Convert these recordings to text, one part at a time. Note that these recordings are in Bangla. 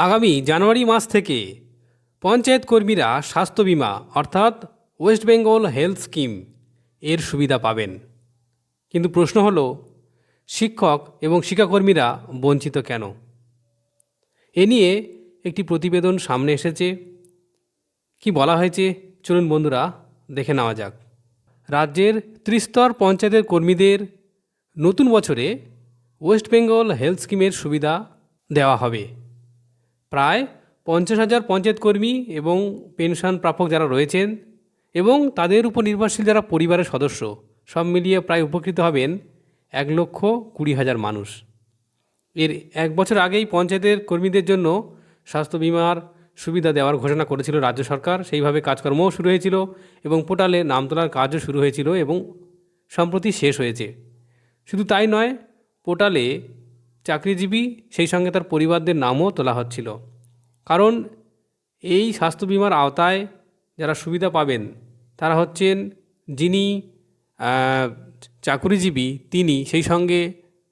আগামী জানুয়ারি মাস থেকে পঞ্চায়েত কর্মীরা স্বাস্থ্য বিমা, অর্থাৎ ওয়েস্ট বেঙ্গল হেলথ স্কিম, এর সুবিধা পাবেন। কিন্তু প্রশ্ন হলো, শিক্ষক এবং শিক্ষাকর্মীরা বঞ্চিত কেন? এ নিয়ে একটি প্রতিবেদন সামনে এসেছে। কি বলা হয়েছে? চলুন বন্ধুরা, দেখে নেওয়া যাক। রাজ্যের ত্রিস্তর পঞ্চায়েতের কর্মীদের নতুন বছরে ওয়েস্ট বেঙ্গল হেলথ স্কিমের সুবিধা দেওয়া হবে। প্রায় পঞ্চাশ হাজার পঞ্চায়েত কর্মী এবং পেনশন প্রাপক যারা রয়েছেন এবং তাদের উপর নির্ভরশীল যারা পরিবারের সদস্য, সব মিলিয়ে প্রায় উপকৃত হবেন এক লক্ষ কুড়ি হাজার মানুষ। এর এক বছর আগেই পঞ্চায়েতের কর্মীদের জন্য স্বাস্থ্য বিমার সুবিধা দেওয়ার ঘোষণা করেছিল রাজ্য সরকার। সেইভাবে কাজকর্মও শুরু হয়েছিল এবং পোর্টালে নাম তোলার কাজও শুরু হয়েছিল এবং সম্প্রতি শেষ হয়েছে। শুধু তাই নয়, পোর্টালে চাকরিজীবী সেই সঙ্গে তার পরিবারদের নামও তোলা হচ্ছিল। কারণ এই স্বাস্থ্য বিমার আওতায় যারা সুবিধা পাবেন, তারা হচ্ছেন যিনি চাকুরিজীবী, তিনি সেই সঙ্গে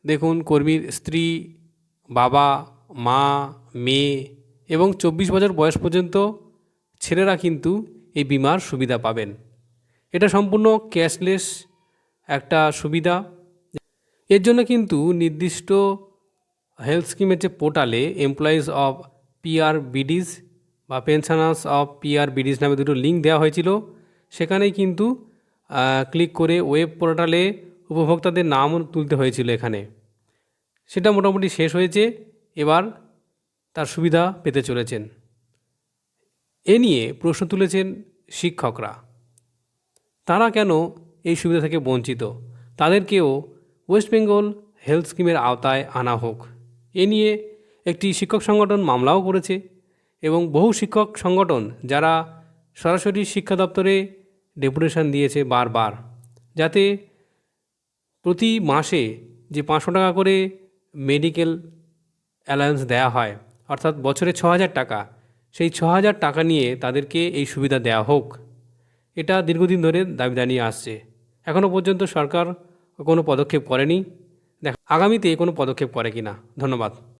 দেখুন কর্মীর স্ত্রী, বাবা, মা, মেয়ে এবং চব্বিশ বছর বয়স পর্যন্ত ছেলেরা কিন্তু এই বিমার সুবিধা পাবেন। এটা সম্পূর্ণ ক্যাশলেস একটা সুবিধা। এর জন্য কিন্তু নির্দিষ্ট হেলথ স্কিমের যে পোর্টালে এমপ্লয়িজ অফ পিআর বিডিজ বা পেনশনার্স অফ পিআর বিডিজ নামে দুটো লিঙ্ক দেওয়া হয়েছিল। সেখানেই কিন্তু ক্লিক করে ওয়েব পোর্টালে উপভোক্তাদের নামও তুলতে হয়েছিল এখানে। সেটা মোটামুটি শেষ হয়েছে, এবার তার সুবিধা পেতে চলেছেন। এ নিয়ে প্রশ্ন তুলেছেন শিক্ষকরা। তারা কেন এই সুবিধা থেকে বঞ্চিত? তাদেরকেও ওয়েস্ট বেঙ্গল হেলথ স্কিমের আওতায় আনা হোক। এ নিয়ে একটি শিক্ষক সংগঠন মামলাও করেছে এবং বহু শিক্ষক সংগঠন যারা সরাসরি শিক্ষা দপ্তরে ডেপুটেশন দিয়েছে বারবার, যাতে প্রতি মাসে যে পাঁচশো টাকা করে মেডিকেল অ্যালায়েন্স দেওয়া হয়, অর্থাৎ বছরে ছ হাজার টাকা, সেই ছ হাজার টাকা নিয়ে তাদেরকে এই সুবিধা দেওয়া হোক। এটা দীর্ঘদিন ধরে দাবি জানিয়ে আসছে। এখনও পর্যন্ত সরকার কোনো পদক্ষেপ করেনি। দেখ আগামীতে কোনো পদক্ষেপ করে কি না ধন্যবাদ।